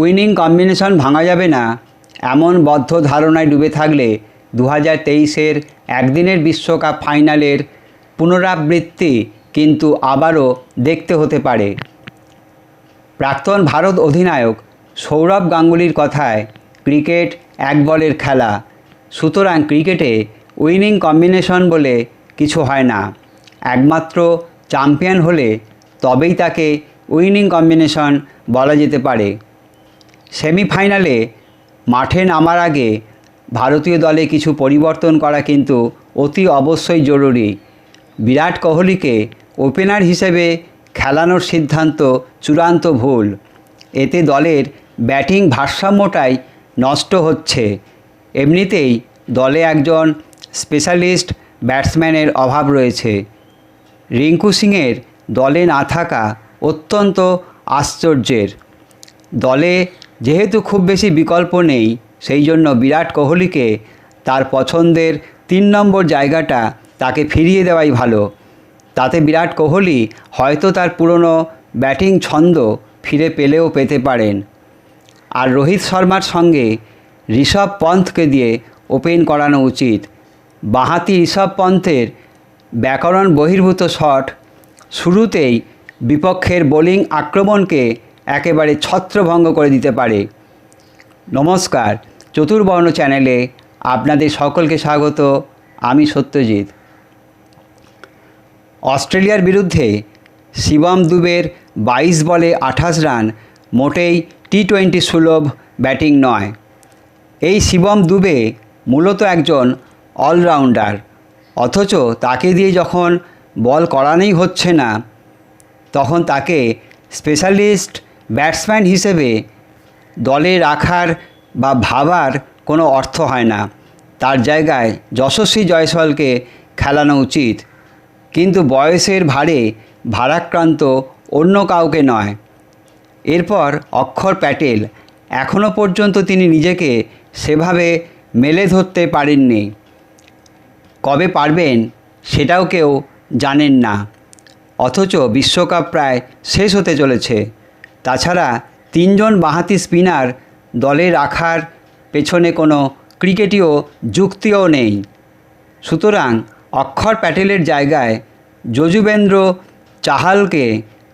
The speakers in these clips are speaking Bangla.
উইনিং কম্বিনেশন ভাঙা যাবে না। এমন বদ্ধ ধারণায় ডুবে থাকলে দু হাজার তেইশের একদিনের বিশ্বকাপ ফাইনালের পুনরাবৃত্তি কিন্তু আবারও দেখতে হতে পারে। প্রাক্তন ভারত অধিনায়ক সৌরভ গাঙ্গুলির কথায়, ক্রিকেট এক বলের খেলা, সুতরাং ক্রিকেটে উইনিং কম্বিনেশন বলে কিছু হয় না। একমাত্র চ্যাম্পিয়ন হলে তবেই তাকে উইনিং কম্বিনেশন বলা যেতে পারে। সেমিফাইনালে মাঠে নামার আগে ভারতীয় দলে কিছু পরিবর্তন করা কিন্তু অতি অবশ্যই জরুরি। বিরাট কোহলিকে ওপেনার হিসেবে খেলানোর সিদ্ধান্ত চূড়ান্ত ভুল। এতে দলের ব্যাটিং ভারসাম্যটাই নষ্ট হচ্ছে। এমনিতেই দলে একজন স্পেশালিস্ট ব্যাটসম্যানের অভাব রয়েছে। রিঙ্কু সিংয়ের দলে না থাকা অত্যন্ত আশ্চর্যের। দলে যেহেতু খুব বেশি বিকল্প নেই, সেই জন্য বিরাট কোহলিকে তার পছন্দের তিন নম্বর জায়গাটা তাকে ফিরিয়ে দেওয়াই ভালো। তাতে বিরাট কোহলি হয়তো তার পুরনো ব্যাটিং ছন্দ ফিরে পেলেও পেতে পারেন। আর রোহিত শর্মার সঙ্গে ঋষভ পন্থকে দিয়ে ওপেন করানো উচিত। বাঁহাতি ঋষভ পন্থের ব্যাকরণ বহির্ভূত শট শুরুতেই বিপক্ষের বোলিং আক্রমণকে একেবারে ছত্রভঙ্গ করে দিতে পারে। নমস্কার, চতুর্বর্ণ চ্যানেলে আপনাদের সকলকে স্বাগত। আমি সত্যজিৎ। অস্ট্রেলিয়ার বিরুদ্ধে শিবম দুবের বাইশ বলে আঠাশ রান মোটেই টি টোয়েন্টি সুলভ ব্যাটিং নয়। এই শিবম দুবে মূলত একজন অলরাউন্ডার, অথচ তাকে দিয়ে যখন বল করানোই হচ্ছে না, তখন তাকে স্পেশালিস্ট ব্যাটসম্যান হিসেবে দলে রাখার বা ভাবার কোনো অর্থ হয় না। তার জায়গায় যশস্বী জয়সওয়ালকে খেলানো উচিত। কিন্তু বয়সের ভারে ভারাক্রান্ত অন্য কাউকে নয়। এরপর অক্ষর প্যাটেল এখনও পর্যন্ত তিনি নিজেকে সেভাবে মেলে ধরতে পারেননি। কবে পারবেন সেটাও কেউ জানেন না। অথচ বিশ্বকাপ প্রায় শেষ হতে চলেছে। তাছাড়া তিনজন বাঁহাতি স্পিনার দলে রাখার পেছনে কোনো ক্রিকেটীয় যুক্তিও নেই। সুতরাং অক্ষর প্যাটেলের জায়গায় যজুবেন্দ্র চাহালকে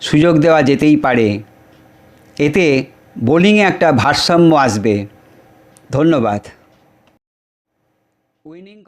সুযোগ দেওয়া যেতেই পারে। এতে বোলিংয়ে একটা ভারসাম্য আসবে। ধন্যবাদ। উইনিং